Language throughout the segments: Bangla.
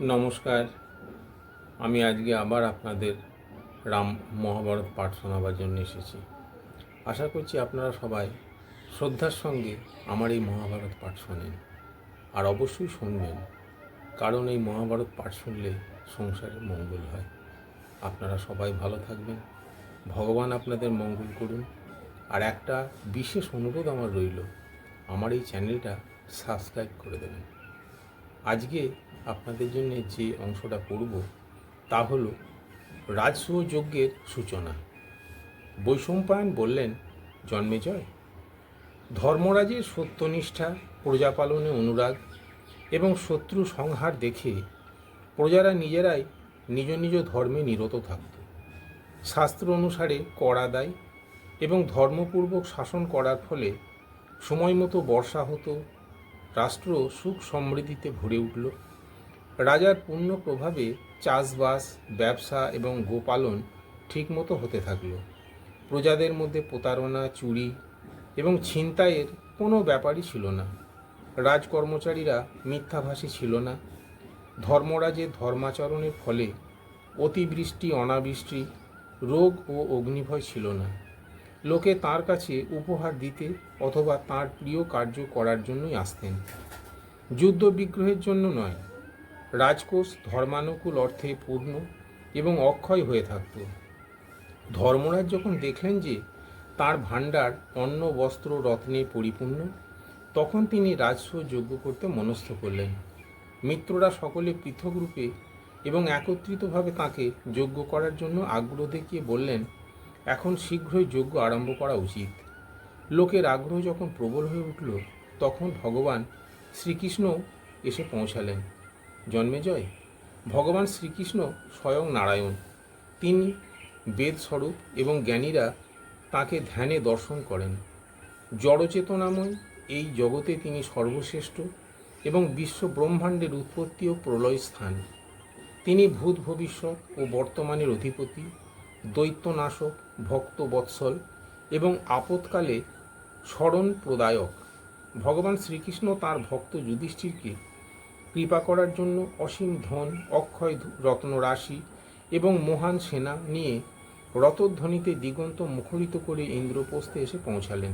নমস্কার। আমি আজকে আবার আপনাদের রাম মহাভারত পাঠ শোনাবার জন্য এসেছি। আশা করছি আপনারা সবাই শ্রদ্ধার সঙ্গে আমার এই মহাভারত পাঠ শোনেন। আর অবশ্যই শুনবেন, কারণ এই মহাভারত পাঠ শুনলে সংসারের মঙ্গল হয়। আপনারা সবাই ভালো থাকবেন, ভগবান আপনাদের মঙ্গল করুন। আর একটা বিশেষ অনুরোধ আমার রইল, আমার এই চ্যানেলটা সাবস্ক্রাইব করে দেবেন। আজকে আপনাদের জন্য যে অংশটা করব তা হলো রাজসূয় যজ্ঞের সূচনা। বৈষম্পায়ন বললেন জন্মেজয় ধর্মরাজের সত্যনিষ্ঠা, প্রজাপালনে অনুরাগ এবং শত্রু সংহার দেখে প্রজারা নিজেরাই নিজ নিজ ধর্মে নিরত থাকত। শাস্ত্র অনুসারে কর আদায় এবং ধর্মপূর্বক শাসন করার ফলে সময় মতো বর্ষা হতো রাষ্ট্র সুখ সমৃদ্ধিতে ভরে উঠল। রাজার পূর্ণ প্রভাবে চাষবাস, ব্যবসা এবং গোপালন ঠিকমতো হতে থাকল। প্রজাদের মধ্যে প্রতারণা, চুরি এবং ছিনতাইয়ের কোনো ব্যাপারই ছিল না। রাজকর্মচারীরা মিথ্যাভাষী ছিল না। ধর্মরাজের ধর্মাচরণের ফলে অতিবৃষ্টি, অনাবৃষ্টি, রোগ ও অগ্নিভয় ছিল না। লোকে তার কাছে উপহার দিতে অথবা তার প্রিয় কার্য করার জন্যই আসতেন। যুদ্ধ বিগ্রহের জন্য নয়, রাজকোষ ধর্মানুকূল অর্থে পূর্ণ এবং অক্ষয় হয়ে থাকত। ধর্মরাজ যখন দেখলেন যে তার ভাণ্ডার অন্ন, বস্ত্র, রত্নে পরিপূর্ণ, তখন তিনি রাজস্ব যোগ্য করতে মনস্থ করলেন। মিত্ররা সকলে পৃথক রূপে এবং একত্রিতভাবে তাকে যোগ্য করার জন্য আগ্রহ দেখিয়ে বললেন এখন শীঘ্রই যজ্ঞ আরম্ভ করা উচিত। লোকের আগ্রহ যখন প্রবল হয়ে উঠল, তখন ভগবান শ্রীকৃষ্ণ এসে পৌঁছালেন। জন্মেজয় ভগবান শ্রীকৃষ্ণ স্বয়ং নারায়ণ। তিনি বেদস্বরূপ এবং জ্ঞানীরা তাকে ধ্যানে দর্শন করেন। জড়চেতনাময় এই জগতে তিনি সর্বশ্রেষ্ঠ এবং বিশ্ব ব্রহ্মাণ্ডের উৎপত্তি ও প্রলয় স্থান। তিনি ভূত ভবিষ্যৎ ও বর্তমানের অধিপতি। দৈত্যনাশক ভক্ত বৎসল এবং আপৎকালে স্মরণ প্রদায়ক ভগবান শ্রীকৃষ্ণ তার ভক্ত যুধিষ্ঠিরকে কৃপা করার জন্য অসীম ধন, অক্ষয় রত্ন রাশি এবং মহান সেনা নিয়ে রতধ্বনিতে দিগন্ত মুখরিত করে ইন্দ্রপ্রস্থে এসে পৌঁছালেন।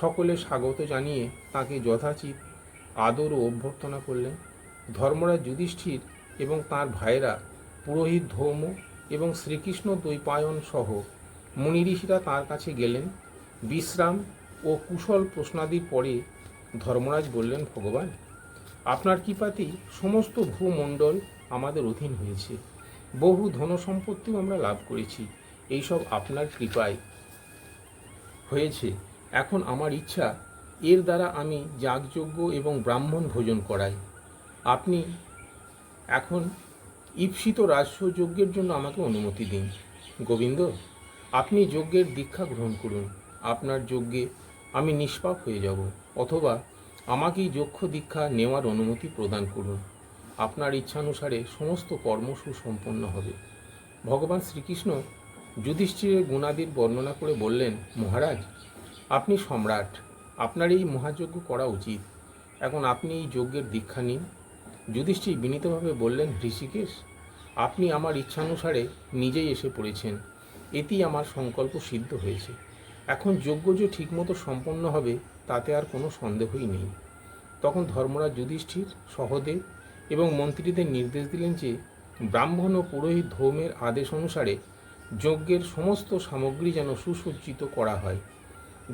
সকলে স্বাগত জানিয়ে তাকে যথাচিত আদর ও অভ্যর্থনা করলেন। ধর্মরাজ যুধিষ্ঠির এবং তার ভাইয়েরা পুরোহিত ধৌম এবং শ্রীকৃষ্ণ দ্বৈপায়ন সহ মুনি ঋষিরা তার কাছে গেলেন, বিশ্রাম ও কুশল প্রশ্নাদির পরে ধর্মরাজ বললেন, ভগবান, আপনার কৃপাতেই সমস্ত ভূমণ্ডল আমাদের অধীন হয়েছে। বহু ধন ধনসম্পত্তিও আমরা লাভ করেছি। এইসব আপনার কৃপায় হয়েছে। এখন আমার ইচ্ছা, এর দ্বারা আমি যাগযজ্ঞ এবং ব্রাহ্মণ ভোজন করাই। আপনি এখন ঈপ্সিত রাজস্ব যজ্ঞের জন্য আমাকে অনুমতি দিন। গোবিন্দ, আপনি যজ্ঞের দীক্ষা গ্রহণ করুন। আপনার যজ্ঞে আমি নিষ্পাপ হয়ে যাব, অথবা আমাকেই যক্ষ দীক্ষা নেওয়ার অনুমতি প্রদান করুন। আপনার ইচ্ছানুসারে সমস্ত কর্ম সুসম্পন্ন হবে। ভগবান শ্রীকৃষ্ণ যুধিষ্ঠিরের গুণাদির বর্ণনা করে বললেন, মহারাজ, আপনি সম্রাট। আপনার এই মহাযজ্ঞ করা উচিত। এখন আপনি এই যজ্ঞের দীক্ষা নিন। যুধিষ্ঠির বিনীতভাবে বললেন, ঋষিকেশ, আপনি আমার ইচ্ছানুসারে নিজেই এসে পড়েছেন। এতেই আমার সংকল্প সিদ্ধ হয়েছে। এখন যজ্ঞ যে ঠিকমতো সম্পন্ন হবে, তাতে আর কোনো সন্দেহই নেই। তখন ধর্মরাজ যুধিষ্ঠির সহদেব এবং মন্ত্রীদের নির্দেশ দিলেন যে, ব্রাহ্মণ ও পুরোহিত ধৌমের আদেশ অনুসারে যজ্ঞের সমস্ত সামগ্রী যেন সুসজ্জিত করা হয়।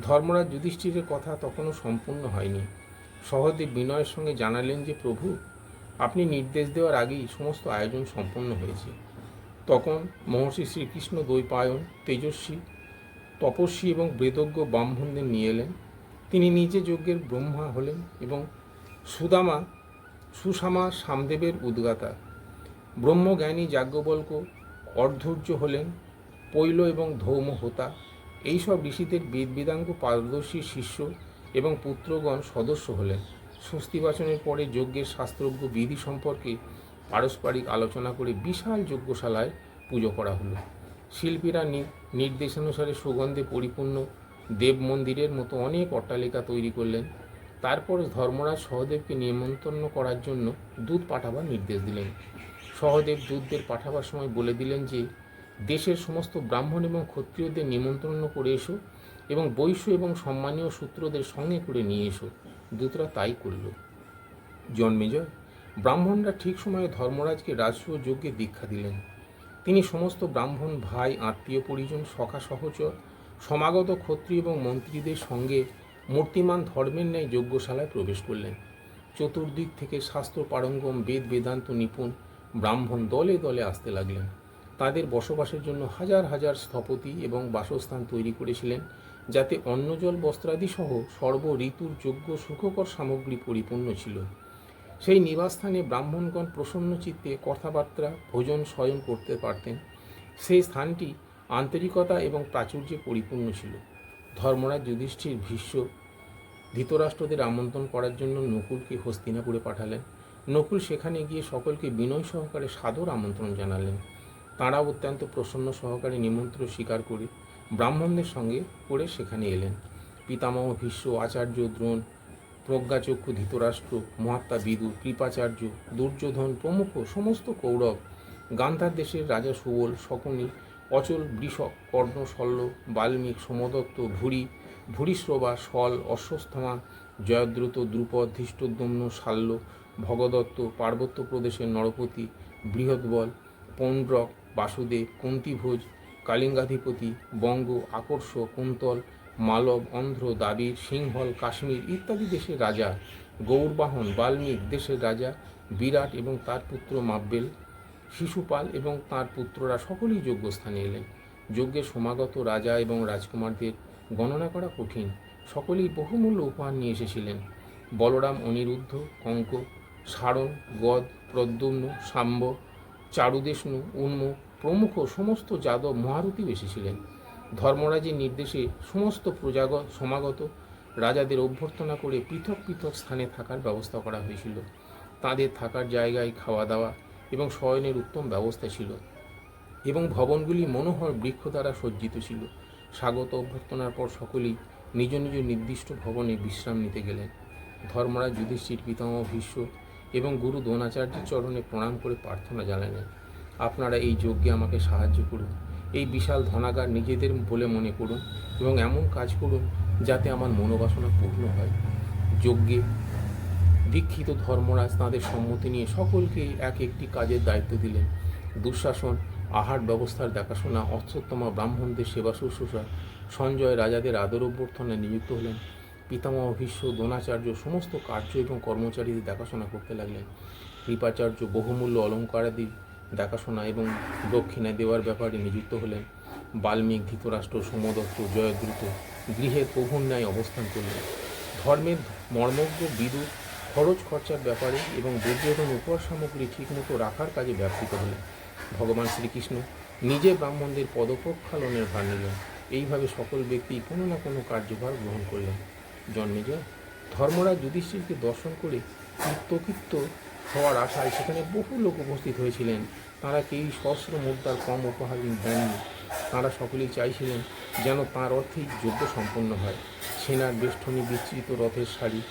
ধর্মরাজ যুধিষ্ঠিরের কথা তখনও সম্পূর্ণ হয়নি। সহদেব বিনয়ের সঙ্গে জানালেন যে, প্রভু আপনি নির্দেশ দেওয়ার আগেই সমস্ত আয়োজন সম্পন্ন হয়েছে। তখন মহর্ষি শ্রীকৃষ্ণ দ্বৈপায়ন, তেজস্বী, তপস্বী এবং বেদজ্ঞ ব্রাহ্মণদের নিয়ে এলেন। তিনি নিজে যজ্ঞের ব্রহ্মা হলেন এবং সুদামা, সুষামা সামদেবের উদ্গাতা। ব্রহ্মজ্ঞানী যাজ্ঞবল্ক অর্ধূর্য হলেন, পৈল এবং ধৌম হোতা। এইসব ঋষিদের বেদ বেদাঙ্গ পারদর্শী শিষ্য এবং পুত্রগণ সদস্য হলেন। স্বস্তিবাচনের পরে যজ্ঞের শাস্ত্রজ্ঞ বিধি সম্পর্কে পারস্পরিক আলোচনা করে বিশাল যজ্ঞশালায় পুজো করা হলো। শিল্পীরা নির্দেশানুসারে সুগন্ধে পরিপূর্ণ দেব মন্দিরের মতো অনেক অট্টালিকা তৈরি করলেন। তারপর ধর্মরাজ সহদেবকে নিমন্ত্রণ করার জন্য দুধ পাঠাবার নির্দেশ দিলেন। সহদেব দুধদের পাঠাবার সময় বলে দিলেন যে, দেশের সমস্ত ব্রাহ্মণ এবং ক্ষত্রিয়দের নিমন্ত্রণ করে এসো এবং বৈশ্য এবং সম্মানীয় সূত্রদের সঙ্গে করে নিয়ে এসো। দূতরা তাই করল। জন্মেজয়, ব্রাহ্মণরা ঠিক সময়ে ধর্মরাজকে রাজসূয় যজ্ঞে দীক্ষা দিলেন। তিনি সমস্ত ব্রাহ্মণ, ভাই, আত্মীয়, পরিজন, সখা, সহচর, সমাগত ক্ষত্রিয় এবং মন্ত্রীদের সঙ্গে মূর্তিমান ধর্মের ন্যায় যজ্ঞশালায় প্রবেশ করলেন। চতুর্দিক থেকে শাস্ত্র পারঙ্গম, বেদ, বেদান্ত নিপুণ ব্রাহ্মণ দলে দলে আসতে লাগলেন। তাদের বসবাসের জন্য হাজার হাজার স্থপতি এবং বাসস্থান তৈরি করেছিলেন। যাতে অন্নজল বস্ত্রাদি সহ সর্ব ঋতুর যোগ্য সুখকর সামগ্রী পরিপূর্ণ ছিল। সেই নিবাসস্থানে ব্রাহ্মণগণ প্রসন্ন চিত্তে কথাবার্তা, ভোজন স্বয়ং করতে পারতেন। সেই স্থানটি আন্তরিকতা এবং প্রাচুর্যে পরিপূর্ণ ছিল। ধর্মরাজ যুধিষ্ঠির ভীষ্ম ধৃতরাষ্ট্রদের আমন্ত্রণ করার জন্য নকুলকে হস্তিনাপুরে পাঠালেন। নকুল সেখানে গিয়ে সকলকে বিনয় সহকারে সাদর আমন্ত্রণ জানালেন। তাঁরা অত্যন্ত প্রসন্ন সহকারে নিমন্ত্রণ স্বীকার করে ব্রাহ্মণদের সঙ্গে করে সেখানে এলেন। পিতামহ ভীষ্ম, আচার্য দ্রোণ, প্রজ্ঞাচক্ষু ধৃতরাষ্ট্র, মহাত্মা বিদু, কৃপাচার্য, দুর্যোধন প্রমুখ সমস্ত কৌরব, গান্ধার দেশের রাজা সুবল, শকুনি, অচল বৃষক, কর্ণ শল্য বাল্মীক, সোমদত্ত, ভুরি, ভুরিশ্রবা, শল অশ্বস্থমা জয়দ্রুত, দ্রুপদ, ধৃষ্টদ্যম্ন, শাল্য, ভগদত্ত, পার্বত্য প্রদেশের নরপতি বৃহৎবল পৌণ্ড্রক, বাসুদেব, কুন্তিভোজ কালিঙ্গাধিপতি, বঙ্গ আকর্ষ কুন্তল, মালব, অন্ধ্র, দাবির, সিংহল, কাশ্মীর ইত্যাদি দেশের রাজা, গৌরবাহন, বাল্মীক দেশের রাজা, বিরাট এবং তার পুত্র মাব্বেল শিশুপাল এবং তার পুত্ররা সকলেই যজ্ঞস্থানে এলেন। যজ্ঞে সমাগত রাজা এবং রাজকুমারদের গণনা করা কঠিন। সকলেই বহুমূল্য উপহার নিয়ে এসেছিলেন। বলরাম, অনিরুদ্ধ, কঙ্ক, সারণ, গদ, প্রদ্যুম্ন, সাম্ব চারুদেষ্ণু উন্ম প্রমুখ সমস্ত যাদব মহারথী এসেছিলেন ধর্মরাজের নির্দেশে সমস্ত প্রজাগত সমাগত রাজাদের অভ্যর্থনা করে পৃথক পৃথক স্থানে থাকার ব্যবস্থা করা হয়েছিল। তাদের থাকার জায়গায় খাওয়া দাওয়া এবং শয়নের উত্তম ব্যবস্থা ছিল এবং ভবনগুলি মনোহর বৃক্ষ দ্বারা সজ্জিত ছিল। স্বাগত অভ্যর্থনার পর সকলেই নিজ নিজ নির্দিষ্ট ভবনে বিশ্রাম নিতে গেলেন। ধর্মরাজ যুধিষ্ঠির পিতামহ ভীষ্ম এবং গুরু দ্রোণাচার্যের চরণে প্রণাম করে প্রার্থনা জানালেন। আপনারা এই যজ্ঞে আমাকে সাহায্য করুন। এই বিশাল ধনাগার নিজেদের বলে মনে করুন এবং এমন কাজ করুন যাতে আমার মনোবাসনা পূর্ণ হয়। যজ্ঞে দীক্ষিত ধর্মরাজ তাঁদের সম্মতি নিয়ে সকলকে এক একটি কাজের দায়িত্ব দিলেন। দুঃশাসন, আহার ব্যবস্থার দেখাশোনা অশ্বত্তমা ব্রাহ্মণদের সেবা শুশ্রূষা, সঞ্জয় রাজাদের আদর অভ্যর্থনায় নিযুক্ত হলেন। পিতামহ, ভীষ্ম, দ্রোণাচার্য সমস্ত কার্য এবং কর্মচারীদের দেখাশোনা করতে লাগলেন। কৃপাচার্য, বহুমূল্য অলঙ্কারাদি দেখাশোনা এবং দক্ষিণা দেওয়ার ব্যাপারে নিযুক্ত হলেন বাল্মীক ধৃতরাষ্ট্র সোমদত্ত জয়দ্রুত গৃহে প্রভুর ন্যায় অবস্থান করলেন। ধর্মের মর্মজ্ঞ বিদুর খরচ খরচার ব্যাপারে এবং দুর্যোধন উপহার সামগ্রী ঠিকমতো রাখার কাজে ব্যাপৃত হলেন। ভগবান শ্রীকৃষ্ণ নিজে ব্রাহ্মণদের পদপ্রক্ষালনের ভার নিলেন। এইভাবে সকল ব্যক্তি কোনো না কোনো কার্যভার গ্রহণ করলেন। জন্মেজয় ধর্মরাজ যুধিষ্ঠিরকে দর্শন করে কৃতকৃত্য হওয়ার আশায় সেখানে বহু লোক উপস্থিত হয়েছিলেন। তারা কেউই সহস্র মুদ্রার কম উপহার দেননি তাঁরা সকলেই চাইছিলেন যেন তাঁর অর্থেই যজ্ঞ সম্পন্ন হয়। সেনার বেষ্টনী বিস্তৃত রথের শাড়ি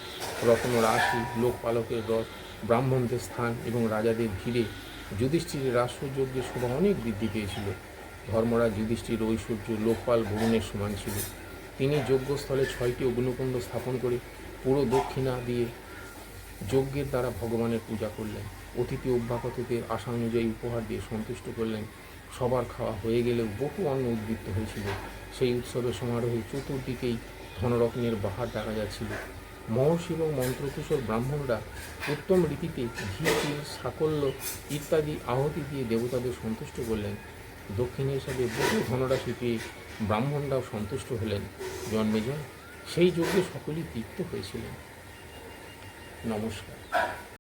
রত্ন রাশি, লোকপালকের রথ, ব্রাহ্মণদের স্থান এবং রাজাদের ভিড়ে যুধিষ্ঠিরের রাষ্ট্রযজ্ঞের শোভা অনেক বৃদ্ধি পেয়েছিল। ধর্মরাজ যুধিষ্ঠির ঐশ্বর্য লোকপাল ভুবনের সমান ছিল। তিনি যজ্ঞস্থলে ছয়টি অগ্নিকুণ্ড স্থাপন করে পুরো দক্ষিণা দিয়ে যজ্ঞের দ্বারা ভগবানের পূজা করলেন, অতিথি অভ্যাগতদের আশা অনুযায়ী উপহার দিয়ে সন্তুষ্ট করলেন। সবার খাওয়া হয়ে গেলেও বহু অন্ন উদ্বৃত্ত হয়েছিল। সেই উৎসবের সমারোহে চতুর্দিকেই ধনরত্নের বাহার দেখা যাচ্ছিল। মহর্ষি এবং মন্ত্রকুশল ব্রাহ্মণরা উত্তম রীতিতে ঘি, তিল, সাকল্য ইত্যাদি আহতি দিয়ে দেবতাদের সন্তুষ্ট করলেন। দক্ষিণে হিসাবে বহু ধনরাশি পেয়ে ব্রাহ্মণরাও সন্তুষ্ট হলেন। জন্মেজয় সেই যজ্ঞে সকলেই তৃপ্ত হয়েছিলেন। নমস্কার।